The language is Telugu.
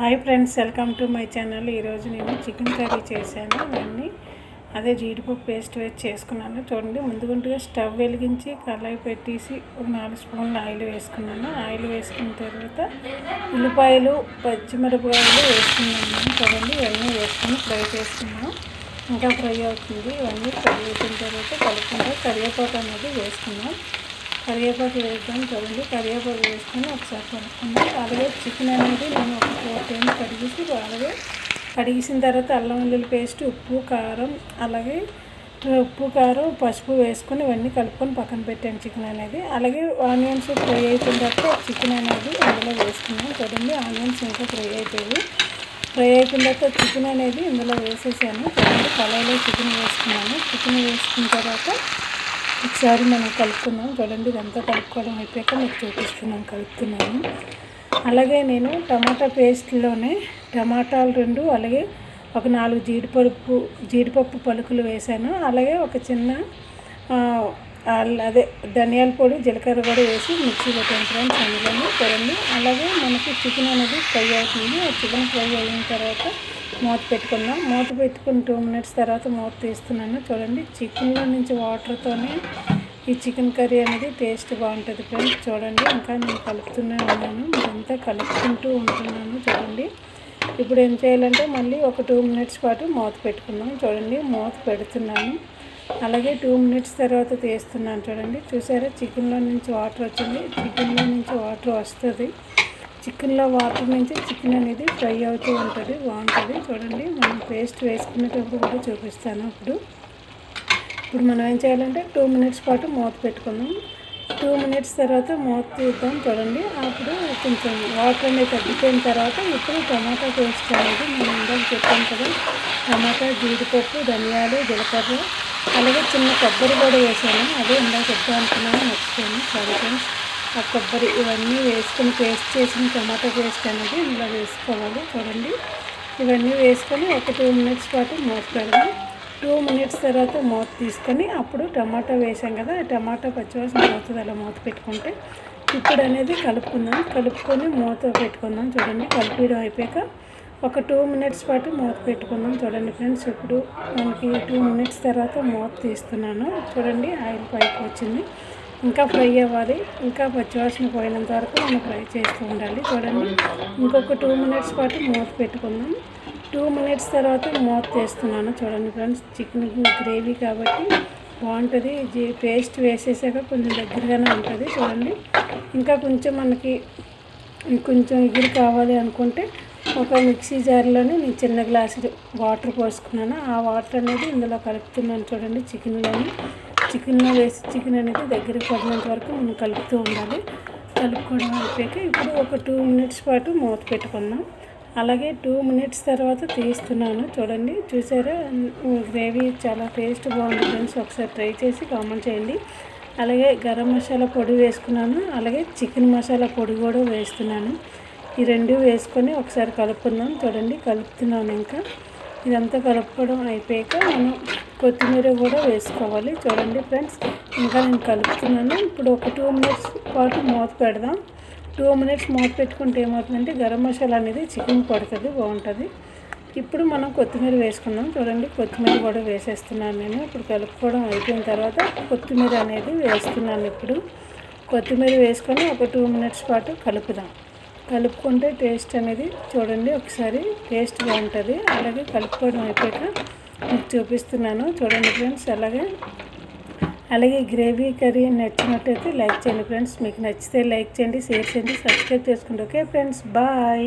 Hi friends welcome to my channel. ఈరోజు నేను చికెన్ కర్రీ చేశాను ఇవన్నీ అదే జీడిపప్పు పేస్ట్ వేసి చేసుకున్నాను. చూడండి ముందుగుంటుగా స్టవ్ వెలిగించి కళాయి పెట్టేసి ఒక నాలుగు స్పూన్లు ఆయిల్ వేసుకున్నాను. ఆయిల్ వేసుకున్న తర్వాత ఉల్లిపాయలు పచ్చిమిరపకాయలు వేసుకున్నాను. చూడండి ఇవన్నీ వేసుకుని ఫ్రై చేసుకున్నాను. ఇంకా ఫ్రై అవుతుంది. ఇవన్నీ ఫ్రై అయిన తర్వాత కలుపుకుంటే కరివేపాకు అనేది వేసుకున్నాం కరివేపాకు వేద్దాం చూడండి కరివేపాకు వేసుకొని ఒకసారి కలుపుకున్నాం అలాగే చికెన్ అనేది నేను ఒక ఫోర్ టైమ్స్ కడిగేసి అలాగే కడిగేసిన తర్వాత అల్లం వెల్లుల్లి పేస్ట్ ఉప్పు కారం అలాగే ఉప్పు కారం పసుపు వేసుకొని ఇవన్నీ కలుపుకొని పక్కన పెట్టాను చికెన్ అనేది. అలాగే ఆనియన్స్ ఫ్రై అయిపోయిన తర్వాత చికెన్ అనేది అందులో వేసుకున్నాం చూడండి ఆనియన్స్ ఇంకా ఫ్రై అయిపోయి ఫ్రై అయిపోయిన తర్వాత చికెన్ అనేది ఇందులో వేసేసాను చూడండి కళాయిలో చికెన్ వేసుకున్నాను. చికెన్ వేసుకున్న తర్వాత ఒకసారి మనం కలుపుకున్నాం చూడండి ఇదంతా కలుపుకోవడం అయిపోయాక మీకు చూపిస్తున్నాం కలుపుతున్నాను. అలాగే నేను టమాటా పేస్ట్లోనే టమాటాలు రెండు అలాగే ఒక నాలుగు జీడిపప్పు జీడిపప్పు పలుకులు వేసాను అలాగే ఒక చిన్న అదే ధనియాల పొడి జీలకర్ర కూడా వేసి మిక్సీ పెట్టాను ఫ్రెండ్స్ అందులోనే చూడండి అలాగే మనకి చికెన్ అనేది ఫ్రై అవుతుంది. ఆ చికెన్ ఫ్రై అయిన తర్వాత మూత పెట్టుకుందాం. మూత పెట్టుకుని టూ మినిట్స్ తర్వాత మూత తీస్తున్నాను. చూడండి చికెన్లో నుంచి వాటర్తోనే ఈ చికెన్ కర్రీ అనేది టేస్ట్ బాగుంటుంది ఫ్రెండ్స్. చూడండి ఇంకా నేను కలుపుతూనే ఉన్నాను. ఇదంతా కలుపుకుంటూ ఉంటున్నాను. చూడండి ఇప్పుడు ఏం చేయాలంటే మళ్ళీ ఒక టూ మినిట్స్ పాటు మూత పెట్టుకుందాం. చూడండి మూత పెడుతున్నాను. అలాగే టూ మినిట్స్ తర్వాత తీస్తున్నాను. చూడండి చూసారా? చికెన్లో నుంచి వాటర్ వచ్చింది. చికెన్లో నుంచి వాటర్ వస్తుంది. చికెన్లో వాటర్ నుంచి చికెన్ అనేది ఫ్రై అవుతూ ఉంటుంది బాగుంటుంది. చూడండి మనం పేస్ట్ వేసుకునేటప్పుడు కూడా చూపిస్తాను అప్పుడు ఇప్పుడు మనం ఏం చేయాలంటే టూ మినిట్స్ పాటు మూత పెట్టుకుందాం. టూ మినిట్స్ తర్వాత మూత తీద్దాం చూడండి. అప్పుడు కొంచెం వాటర్ అనేది తగ్గిపోయిన తర్వాత ఇప్పుడు టమాటా పేస్ట్ అనేది మనం ఇందాక చెప్పాం కదా టమాటా జీడిపప్పు ధనియాలు జీలకర్ర అలాగే చిన్న కొబ్బరి కూడా వేసాను. అదే ఇందాక చెప్తా అనుకున్నాను మర్చిపోయాను. సారీ ఫ్రెండ్స్ ఆ కొబ్బరి ఇవన్నీ వేసుకొని పేస్ట్ చేసిన టమాటో పేస్ట్ అనేది ఇందులో వేసుకోవాలి చూడండి. ఇవన్నీ వేసుకొని ఒక టూ మినిట్స్ పాటు మూత పెడదాం టూ మినిట్స్ తర్వాత మూత తీసుకొని అప్పుడు టమాటా వేసాం కదా టమాటా పచ్చివాసన పోతుంది అలా మూత పెట్టుకుంటే. ఇప్పుడు అనేది కలుపుకుందాం. కలుపుకొని మూత పెట్టుకుందాం చూడండి. కలిపిడం అయిపోయాక ఒక టూ మినిట్స్ పాటు మూత పెట్టుకుందాం చూడండి ఫ్రెండ్స్. ఇప్పుడు మనకి టూ మినిట్స్ తర్వాత మూత తీస్తున్నాను. చూడండి ఆయిల్ పైకి వచ్చింది. ఇంకా ఫ్రై అవ్వాలి. ఇంకా పచ్చివాసన పోయినంత వరకు మనం ఫ్రై చేస్తూ ఉండాలి. చూడండి. ఇంకొక టూ మినిట్స్ పాటు మూత పెట్టుకుందాం. టూ మినిట్స్ తర్వాత మూత తీస్తున్నాను. చూడండి ఫ్రెండ్స్. చికెన్ గ్రేవీ కాబట్టి బాగుంటుంది. పేస్ట్ వేసేసాక కొంచెం దగ్గరగానే ఉంటుంది. చూడండి. ఇంకా కొంచెం మనకి కొంచెం ఎగిరి కావాలి అనుకుంటే ఒక మిక్సీ జార్లోనే నేను చిన్న గ్లాసు వాటర్ పోసుకున్నాను. ఆ వాటర్ అనేది ఇందులో కలుపుతున్నాను. చూడండి. చికెన్లోని చికెన్లో వేసి చికెన్ అనేది దగ్గరికి పడినంత వరకు మనం కలుపుతూ ఉండాలి. కలుపుకోవడం అయిపోయాక ఇప్పుడు ఒక టూ మినిట్స్ పాటు మూత పెట్టుకుందాం. అలాగే టూ మినిట్స్ తర్వాత తీస్తున్నాను. చూడండి చూసారా? గ్రేవీ చాలా టేస్ట్ బాగుంది ఫ్రెండ్స్. ఒకసారి ట్రై చేసి కామెంట్ చేయండి. అలాగే గరం మసాలా పొడి వేసుకున్నాను. అలాగే చికెన్ మసాలా పొడి కూడా వేస్తున్నాను. ఈ రెండు వేసుకొని ఒకసారి కలుపుకుందాం. చూడండి కలుపుతున్నాను ఇంకా. ఇదంతా కలుపుకోవడం అయిపోయాక మనం కొత్తిమీర కూడా వేసుకోవాలి. చూడండి ఫ్రెండ్స్ ఇంకా నేను కలుపుతున్నాను. ఇప్పుడు ఒక టూ మినిట్స్ పాటు మూత పెడదాం. టూ మినిట్స్ మూత పెట్టుకుంటే ఏమవుతుందంటే గరం మసాలా అనేది చికెన్ పడుతుంది బాగుంటుంది. ఇప్పుడు మనం కొత్తిమీర వేసుకుందాం చూడండి కొత్తిమీర కూడా వేసేస్తున్నాను నేను. ఇప్పుడు కలుపుకోవడం అయిపోయిన తర్వాత కొత్తిమీర అనేది వేస్తున్నాను ఇప్పుడు. కొత్తిమీర వేసుకొని ఒక టూ మినిట్స్ పాటు కలుపుదాం. కలుపుకుంటే టేస్ట్ అనేది చూడండి ఒకసారి టేస్ట్ బాగుంటుంది. అలాగే కలుపుకోవడం అయిపోయాక మీకు చూపిస్తున్నాను. చూడండి ఫ్రెండ్స్ అలాగే అలాగే గ్రేవీ కర్రీ నచ్చినట్టయితే లైక్ చేయండి ఫ్రెండ్స్. మీకు నచ్చితే లైక్ చేయండి షేర్ చేయండి సబ్స్క్రైబ్ చేసుకోండి ఓకే ఫ్రెండ్స్ బాయ్.